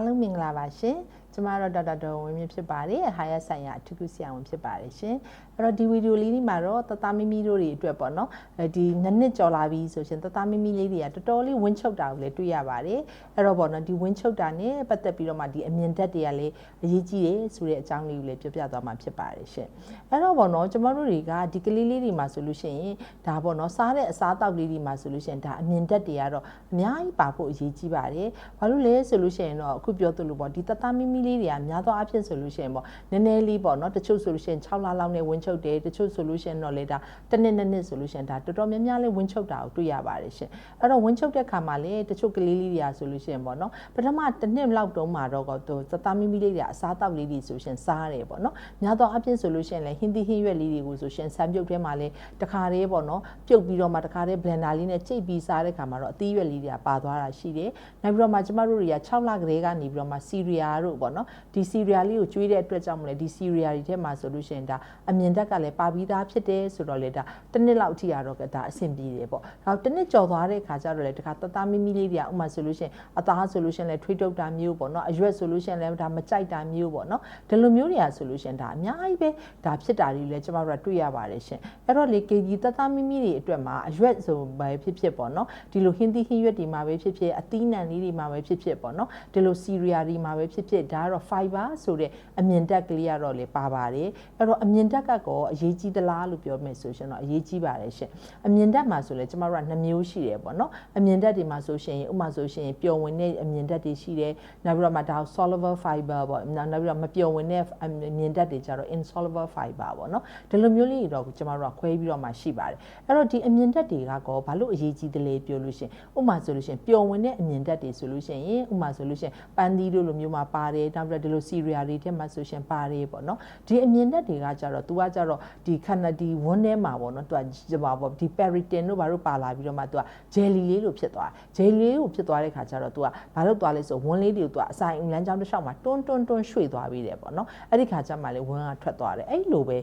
အားလုံးမင်္ဂလာပါရှင် ကျမတို့ဒေါက်တာဒေါ်ဝင်းမြင့်ဖြစ်ပါတယ်ဟာရဆိုင်ရာအထူးကုဆရာဝန်ဖြစ်ပါတယ်ရှင်အဲ့တော့ဒီဗီဒီယိုလေးဒီမှာတော့တသားမီမီတို့တွေအတွက်ပေါ့နော်အဲဒီနှစ်နှစ်ကျော်လာပြီဆိုရှင်တသားမီမီလေးတွေကတော်တော်လေးဝင်းချုပ်တာကိုလည်းတွေ့ရပါတယ်အဲ့တော့ပေါ့နော်ဒီဝင်းချုပ်တာနဲ့ပတ်သက်ပြီးတော့မှဒီအမြင်ဓာတ်တွေကလည်းအရေးကြီးတယ်ဆိုတဲ့အကြောင်းလေးကိုလည်းပြောပြသွားမှာဖြစ်ပါတယ်ရှင်အဲ့တော့ပေါ့နော်ကျမတို့တွေကဒီကလေးလေးတွေမှာဆိုလို့ရှိရင်ဒါပေါ့နော်စားတဲ့အစားအသောက်လေးတွေမှာဆိုလို့ရှိရင်ဒါအမြင်ဓာတ်တွေကတော့အများကြီးပါဖို့အရေးကြီးပါတယ်ဘာလို့လဲဆိုလို့ရှိရင်တော့အခုပြောသလိုပေါ့ဒီတသားမီမီလေးတွေကများသောအားဖြင့်ဆိုလို့ရှိရင်ပေါ့နည်းနည်းလေးပေါ့နော်တချို့ဆိုလို့ရှိရင်6လလောက်နဲ့ဝင်းချုပ်တယ်တချို့ဆိုလို့ရှိရင်တော့လေဒါတစ်နှစ်နှစ်နှစ်ဆိုလို့ရှိရင်ဒါတော်တော်များများလေးဝင်းချုပ်တာကိုတွေ့ရပါတယ်ရှင်အဲ့တော့ဝင်းချုပ်တဲ့ခါမှာလေတချို့ကလေးလေးတွေကဆိုလို့ရှိရင်ပေါ့နော်ပထမတစ်နှစ်လောက်တုန်းမှာတော့တော့တသားမီမီလေးတွေအစားတောက်လေးတွေဆိုရှင်စားတယ်ပေါ့နော်များသောအားဖြင့်ဆိုလို့ရှိရင်လေဟင်းသီးဟင်းရွက်လေးတွေကိုဆိုရှင်ဆံပြုတ်ထဲမှာလေတခါတည်းပေါ့နော်ပြုတ်ပြီးတော့မှတခါတည်း blender လေးနဲ့ကြိတ်ပြီးစားတဲ့ခါမှာတော့အသီးရွက်လေးတွေကပါသွားတာရှိတယ်နောက်ပြီးတော့မှကျမတို့တွေက6လကလေးကနေပြီးတော့မှစီရီယာတို့ပေါ့နော်ဒီစီရီယာလေးကိုကျွေးတဲ့အတွက်ကြောင့်မလဲဒီစီရီယာတွေထဲမှာဆိုလို့ရှိရင်ဒါအမြင်တက်ကလည်းပါပြီးသားဖြစ်တယ်ဆိုတော့လေဒါတစ်နှစ်လောက်အထိရတော့ကဒါအဆင်ပြေတယ်ပေါ့ဒါတစ်နှစ်ကျော်သွားတဲ့ခါကျတော့လေတခါတသားမီမီလေးတွေကဥမာဆိုလို့ရှိရင်အသားဆိုလို့ရှိရင်လည်းထွေးတုပ်တာမျိုးပေါ့နော်အရွက်ဆိုလို့ရှိရင်လည်းဒါမကြိုက်တာမျိုးပေါ့နော်ဒီလိုမျိုးတွေကဆိုလို့ရှိရင်ဒါအများကြီးပဲဒါဖြစ်တာတွေလည်းကျမတို့ကတွေ့ရပါတယ်ရှင်အဲ့တော့လေ KG တသားမီမီတွေအတွက်မှာအရွက်ဆိုပဲဖြစ်ဖြစ်ပေါ့နော်ဒီလိုဟင်းသီးဟင်းရွက်တွေမှာပဲဖြစ်ဖြစ်အသီးနှံလေးတွေမှာပဲဖြစ်ဖြစ်ပေါ့နော်ဒီလိုစီရီယာတွေမှာပဲဖြစ်ဖြစ်ဒါကတော့ fiber ဆိုတဲ့အမြင်တက်ကလေးကတော့လေပါပါတယ်အဲ့တော့အမြင်တက်ကကောအရေးကြီးသလားလို့ပြောမယ်ဆိုရှင်တော့အရေးကြီးပါတယ်ရှင်အမြင်တက်မှာဆိုလေကျမတို့က2မျိုးရှိတယ်ပေါ့နော်အမြင်တက်တွေမှာဆိုရှင်ဥမာဆိုရှင်ပျော်ဝင်တဲ့အမြင်တက်တွေရှိတယ်နောက်ပြီးတော့မှဒါ soluble fiber ပေါ့နောက်ပြီးတော့မပျော်ဝင်တဲ့အမြင်တက်တွေကြတော့ insoluble fiber ပေါ့နော်ဒီလိုမျိုးလေးတွေတော့ကျမတို့ကခွဲပြီးတော့မှရှိပါတယ်အဲ့တော့ဒီအမြင်တက်တွေကကောဘာလို့အရေးကြီးတယ်လဲပြောလို့ရှင်ဥမာဆိုလို့ရှင်ပျော်ဝင်တဲ့အမြင်တက်တွေဆိုလို့ရှင်ဥမာဆိုလို့ရှင်ပန်းသီးတို့လိုမျိုးမှာပါတယ်နောက်ပြီးတော့ဒီလို cereal တွေထဲမှာဆိုရှင်ပါတယ်ပေါ့နော်ဒီအမြင်တက်တွေကကြတော့ तू ကကြတော့ဒီခန္ဓာဒီဝန်းထဲမှာပေါ့နော် तू ကပါပေါ့ဒီ peritin တို့ဘာလို့ပါလာပြီးတော့မှ तू က jelly လေးလိုဖြစ်သွားတယ် jelly လေးကိုဖြစ်သွားတဲ့ခါကျတော့ तू ကဘာလို့သွားလဲဆိုဝန်းလေးတွေကို तू အဆိုင်လမ်းကြောင်းတစ်လျှောက်မှာတွန်းတွန်းတွန်းရွှေ့သွားပြီးတယ်ပေါ့နော်အဲ့ဒီခါကျမှလေဝန်းကထွက်သွားတယ်အဲ့လိုပဲ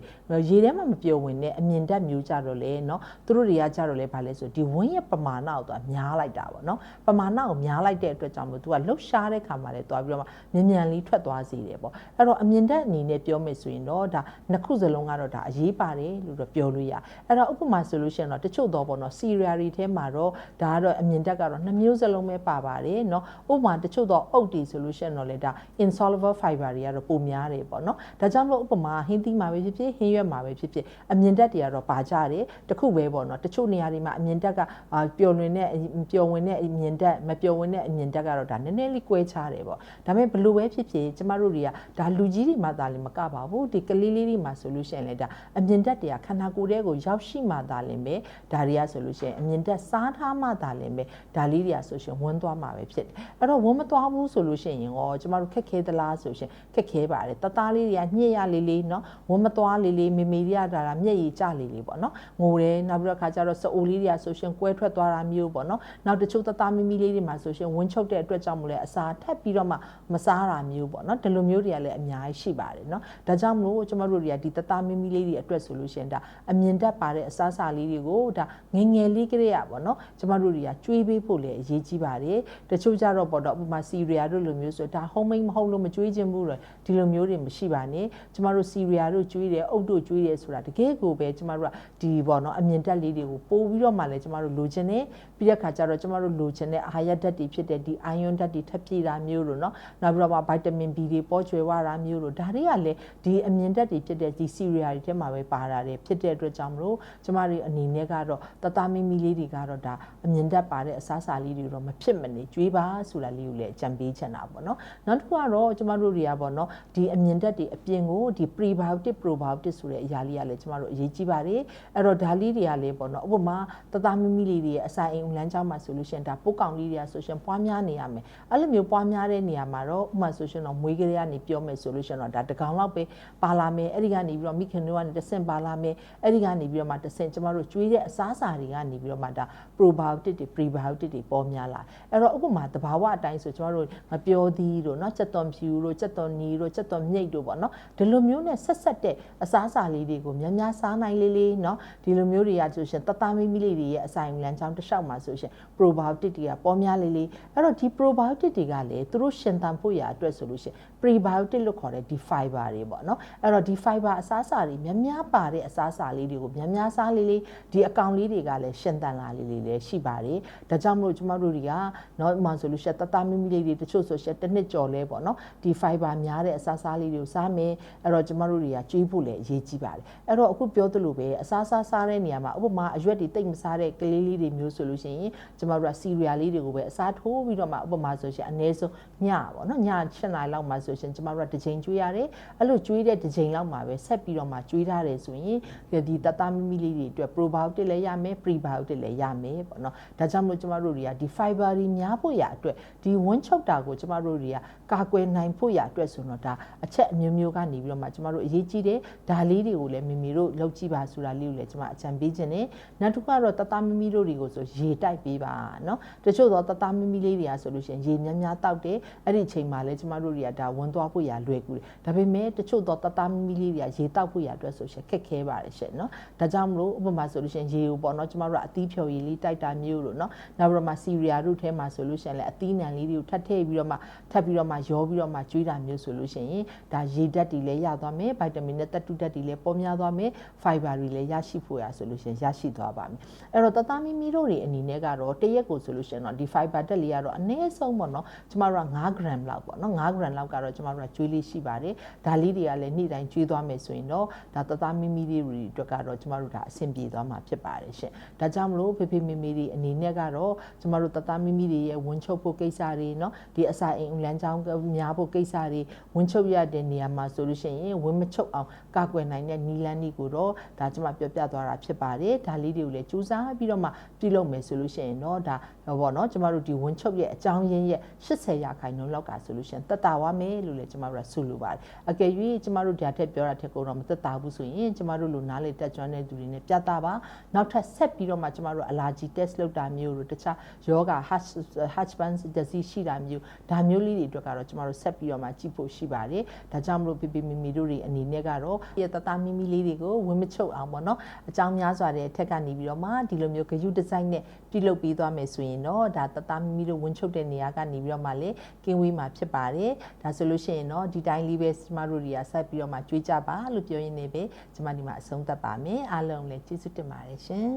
ရေထဲမှာမပြောဝင်တဲ့အမြင်တက်မျိုးကြတော့လေနော်သူတို့တွေကကြတော့လေဘာလဲဆိုဒီဝန်းရဲ့ပမာဏကို तू များလိုက်တာပေါ့နော်ပမာဏကိုများလိုက်တဲ့အတွက်ကြောင့်မို့ तू ကလှုပ်ရှားတဲ့ခါမှာလေသွားပြီးတော့မှမြန်မြန်လေး ထွက်သွားစေတယ်ပေါ့အဲ့တော့အမြင်တက်အနေနဲ့ပြောမယ်ဆိုရင်တော့ဒါနှစ်ခုစလုံးကတော့ဒါအရေးပါတယ်လို့တော့ပြောလို့ရအဲ့တော့ဥပမာဆိုလို့ရှိရင်တော့တချို့တော့ပေါ့နော် cereal တွေထဲမှာတော့ဒါကတော့အမြင်တက်ကတော့နှစ်မျိုးစလုံးပဲပါပါတယ်เนาะဥပမာတချို့တော့အုတ်တီဆိုလို့ရှိရင်တော့လေဒါ insoluble fiber တွေကတော့ပိုများတယ်ပေါ့နော်ဒါကြောင့်မလို့ဥပမာဟင်းသီးမှာပဲဖြစ်ဖြစ်ဟင်းရွက်မှာပဲဖြစ်ဖြစ်အမြင်တက်တွေကတော့ပါကြတယ်တခုပဲပေါ့နော်တချို့နေရာတွေမှာအမြင်တက်ကပျော်လွင်တဲ့ပျော်ဝင်တဲ့အမြင်တက်မပျော်ဝင်တဲ့အမြင်တက်ကတော့ဒါနည်းနည်းလေးကွဲခြားတယ်ပေါ့ဒါပေမဲ့ဘလို့ပဲဖြစ် ဖြစ်ကျမတို့တွေကဒါလူကြီးတွေမှသာလည်းမကပါဘူးဒီကလေးလေးတွေမှာဆိုလို့ရှိရင်လေဒါအမြင်တက်တွေကခန္ဓာကိုယ်ထဲကိုရောက်ရှိမှသာလည်းပဲဒါတွေကဆိုလို့ရှိရင်အမြင်တက်စားထားမှသာလည်းပဲဒါလေးတွေကဆိုရှင်ဝန်းသွားမှာပဲဖြစ်တယ်အဲ့တော့ဝန်းမသွားဘူးဆိုလို့ရှိရင်ရောကျမတို့ခက်ခဲသလားဆိုရှင်ခက်ခဲပါတယ်တသားလေးတွေကညှက်ရလေးလေးเนาะဝန်းမသွားလေးလေးမေမေတွေကဒါတာမျက်ရည်ကျလေးလေးပေါ့เนาะငိုတယ်နောက်ပြီးတော့ခါကျတော့စအိုလေးတွေကဆိုရှင်ကွဲထွက်သွားတာမျိုးပေါ့เนาะနောက်တချို့တသားမီမီလေးတွေမှာဆိုရှင်ဝန်းချုပ်တဲ့အတွက်ကြောင့်မလဲအစာထပ်ပြီးတော့မှမစားတာမျိုး ိုးမျိုးပေါ့နော်ဒီလိုမျိုးတွေကလည်းအများကြီးရှိပါတယ်နော်ဒါကြောင့်မလို့ကျွန်တော်တို့တွေကဒီတသားမင်းမီလေးတွေအတွက်ဆိုလို့ရှိရင်ဒါအမြင်တတ်ပါတဲ့အစားအစာလေးတွေကိုဒါငငယ်လေးကလေးရပေါ့နော်ကျွန်တော်တို့တွေကကြွေးပေးဖို့လည်းအရေးကြီးပါတယ်တချို့ကြတော့ပေါ့တော့ဥပမာစီရီယာတို့လိုမျိုးဆိုဒါ homemade မဟုတ်လို့မကြွေးခြင်းဘူးတော့ဒီလိုမျိုးတွေမရှိပါနဲ့ကျွန်တော်တို့စီရီယာတို့ကြွေးတယ်အုတ်တို့ကြွေးတယ်ဆိုတာတကယ်ကိုပဲကျွန်တော်တို့ကဒီပေါ့နော်အမြင်တတ်လေးတွေကိုပို့ပြီးတော့မှလည်းကျွန်တော်တို့လိုချင်တယ်ပြီးတဲ့အခါကျတော့ကျွန်တော်တို့လိုချင်တဲ့အာဟာရဓာတ်တွေဖြစ်တဲ့ဒီ iron ဓာတ်တွေထပ်ပြေတာမျိုးတို့နော်နောက်ပြီးတော့မှ vitamin B တွေပေါ်ကျွယ်ဝတာမျိုးလို့ဒါတွေကလည်းဒီအမြင်ဓာတ်တွေဖြစ်တဲ့ဒီ cereal တွေထဲမှာပဲပါတာတွေဖြစ်တဲ့အတွက်ကြောင့်မလို့ကျမတို့အနေနဲ့ကတော့တသားမီမီလေးတွေကတော့ဒါအမြင်ဓာတ်ပါတဲ့အစားအစာလေးတွေတော့မဖြစ်မနေကျွေးပါဆိုတာလေးကိုလည်းအကြံပေးချင်တာပေါ့နော်နောက်တစ်ခုကတော့ကျမတို့တွေကပေါ့နော်ဒီအမြင်ဓာတ်တွေအပြင်ကိုဒီ prebiotic probiotic ဆိုတဲ့အရာလေးကလည်းကျမတို့အရေးကြီးပါတယ်အဲ့တော့ဒါလေးတွေကလည်းပေါ့နော်ဥပမာတသားမီမီလေးတွေရဲ့အစာအိမ်လမ်းကြောင်းမှာဆိုလို့ရှိရင်ဒါပိုးကောင်လေးတွေကဆိုရှင်ပွားများနေရမယ်အဲ့လိုမျိုးပွားများတဲ့နေရာမှာတော့ဥပမာဆိုရှရှင်တော့မွေးကလေးကနေပြောမယ်ဆိုလို့ရှင်တော့ဒါတကောင်လောက်ပဲပါလာမယ်အဲ့ဒီကနေပြီးတော့မိခင်တို့ကနေတဆင့်ပါလာမယ်အဲ့ဒီကနေပြီးတော့မှတဆင့်ကျမတို့ကျွေးတဲ့အစားအစာတွေကနေပြီးတော့မှဒါ probiotic တွေ prebiotic တွေပေါ်များလာအဲ့တော့ဥပမာတဘာဝအတိုင်းဆိုကျမတို့မပြောသည်တို့เนาะစက်သွန်ဖြူတို့စက်သွန်နီတို့စက်သွန်မြိတ်တို့ပေါ့နော်ဒီလိုမျိုးနဲ့ဆက်ဆက်တဲ့အစားအစာလေးတွေကိုများများစားနိုင်လေးလေးเนาะဒီလိုမျိုးတွေကဆိုရှင်တသားမီမီလေးတွေရဲ့အဆိုင်လမ်းကြောင်းတစ်လျှောက်မှာဆိုရှင် probiotic တွေကပေါ်များလေးလေးအဲ့တော့ဒီ probiotic တွေကလည်းသူတို့ရှင်သန်ဖို့ရာအတွက်ဆို လို့ရှင် prebiotic လို့ခေါ်တဲ့ဒီ fiber တွေပေါ့နော်အဲ့တော့ဒီ fiber အစားအစာတွေများများပါတဲ့အစားအစာလေးတွေကိုများများစားလေးလေးဒီအကောင်လေးတွေကလည်းရှင်သန်လာလေးလေးလည်းရှိပါတယ်ဒါကြောင့်မလို့ကျမတို့တွေကနော်ဥပမာဆိုလို့ရှင်တသားမီမီလေးတွေတချို့ဆိုရှင်တစ်နှစ်ကျော်လဲပေါ့နော်ဒီ fiber များတဲ့အစားအစာလေးတွေကိုစားမယ်အဲ့တော့ကျမတို့တွေကကျွေးဖို့လည်းအရေးကြီးပါတယ်အဲ့တော့အခုပြောသလိုပဲအစားအစာစားတဲ့နေရာမှာဥပမာအရွက်တွေတိတ်မစားတဲ့ကလေးလေးတွေမျိုးဆိုလို့ရှိရင်ကျမတို့ကစီရီယာလေးတွေကိုပဲအစားထိုးပြီးတော့မှဥပမာဆိုရှင်အနည်းဆုံးညပေါ့နော်ည၈နာရီလောက်မှာဆိုရှင်ကျမတို့ကတစ်ချိန်ကျွေးရတယ်အဲ့လိုကျွေးတဲ့တစ်ချိန်လောက်မှာပဲဆက်ပြီးတော့မှကျွေးထားတယ်ဆိုရင်ဒီတသားမိမိလေးတွေအတွက် probiotic လည်းရမယ် prebiotic လည်းရမယ်ပေါ့နော်ဒါကြောင့်မလို့ကျမတို့တွေကဒီ fiber တွေများဖို့ရအတွက်ဒီဝန်းချုပ်တာကိုကျမတို့တွေကကာကွယ်နိုင်ဖို့ရအတွက်ဆိုတော့ဒါအချက်အမျိုးမျိုးကနေပြီးတော့မှကျမတို့အရေးကြီးတယ်ဒါလေးတွေကိုလည်းမိမိတို့လုပ်ကြည့်ပါဆိုတာလေးကိုလည်းကျမအကြံပေးခြင်းနဲ့နောက်တစ်ခုကတော့တသားမိမိတို့တွေကိုဆိုရေတိုက်ပေးပါနော်တချို့တော့တသားမိမိလေးတွေကဆိုလို့ရှိရင်ရေများများတောက်တယ်အဲ့ဒီအချိန်မှာလည်းကျမတို့တွေကဒါဝန်သွားဖို့ရလွယ်ကူတယ်ဒါပေမဲ့တချို့တော့တသားမီးလေးတွေကရေတောက်ဖို့ရအတွက်ဆိုရှင်ခက်ခဲပါတယ်ရှင်เนาะဒါကြောင့်မလို့ဥပမာဆိုလို့ရှင်ရေကိုပေါ့เนาะကျမတို့ကအသီးဖြော်ရည်လေးတိုက်တာမျိုးလို့เนาะနောက်ပြီးတော့မှစီရီယာတို့ထဲမှာဆိုလို့ရှင်လည်းအသီးနှံလေးတွေကိုထပ်ထည့်ပြီးတော့မှထပ်ပြီးတော့မှရောပြီးတော့မှကျွေးတာမျိုးဆိုလို့ရှင်ဒါရေဓာတ်တွေလည်းရသွားမယ်ဗိုက်တာမင်နဲ့သတ္တုဓာတ်တွေလည်းပေါများသွားမယ်ဖိုင်ဘာတွေလည်းရရှိဖို့ရဆိုလို့ရှင်ရရှိသွားပါမယ်အဲ့တော့တသားမီးမီးတို့တွေအနေနဲ့ကတော့တရက်ကိုဆိုလို့ရှင်เนาะဒီဖိုင်ဘာဓာတ်လေးကတော့အနည်းဆုံးပေါ့เนาะကျမတို့က5 gram လောက်ပေါ့เนาะ5 5 gram လောက်ကတော့ကျမတို့ကကျွေးလေးရှိပါတယ်ဒါလေးတွေကလည်းနေ့တိုင်းကျွေးသွားမယ်ဆိုရင်တော့ဒါသသားမိမိလေးတွေအတွက်ကတော့ကျမတို့ဒါအဆင်ပြေသွားမှာဖြစ်ပါတယ်ရှင်ဒါကြောင့်မလို့ဖေဖေမိမိတွေအနေနဲ့ကတော့ကျမတို့သသားမိမိတွေရဲ့ဝင်ချုပ်ဖို့ကိစ္စတွေเนาะဒီအစာအိမ်ဦးလမ်းကြောင်းများဖို့ကိစ္စတွေဝင်ချုပ်ရတဲ့နေရာမှာဆိုလို့ရှိရင်ဝင်မချုပ်အောင်ကာကွယ်နိုင်တဲ့နီလန်းဒီကိုတော့ဒါကျမပြောပြသွားတာဖြစ်ပါတယ်ဒါလေးတွေကိုလည်းစူးစမ်းပြီးတော့မှပြုလုပ်မယ်ဆိုလို့ရှိရင်တော့ဒါဘောเนาะကျမတို့ဒီဝင်ချုပ်ရဲ့အကြောင်းရင်းရဲ့80ရာခိုင်နှုန်းလောက်ကဆိုလို့ရှိရင်တက်တာဝါမယ်လို့လည်းကျမတို့ကဆုလိုပါတယ်အကယ်၍ကျမတို့ဒါထက်ပြောတာထက်ကိုတော့မတက်တာဘူးဆိုရင်ကျမတို့လိုနားလေတက်ကြွတဲ့သူတွေနဲ့ပြတာပါနောက်ထပ်ဆက်ပြီးတော့မှကျမတို့အလာဂျီ test လုပ်တာမျိုးတို့တခြားယောဂ Hashpan disease ရှိတာမျိုးဒါမျိုးလေးတွေအတွက်ကတော့ကျမတို့ဆက်ပြီးတော့မှကြည့်ဖို့ရှိပါတယ်ဒါကြောင့်မလို့ပြပြမီမီတို့တွေအနေနဲ့ကတော့ရတသားမီမီလေးတွေကိုဝင်မချုပ်အောင်ပေါ့နော်အကြောင်းများစွာတဲ့ထက်ကနေပြီးတော့မှဒီလိုမျိုးဂယုဒီဇိုင်းနဲ့ပြုလုပ်ပြီးသွားမယ်ဆိုရင်တော့ဒါတသားမီမီတို့ဝင်ချုပ်တဲ့နေရာကနေပြီးတော့မှလေကင်းဝေးမှာဖြစ်ပါတယ်ဒါဆိုလို့ရှိရင်တော့ဒီတိုင်းလေးပဲကျမတို့တွေကဆက်ပြီးတော့မှကြွေးကြပါလို့ပြောရင်းနေပဲကျမဒီမှာအဆုံးသတ်ပါမယ်အားလုံးလည်းကျေးဇူးတင်ပါတယ်ရှင်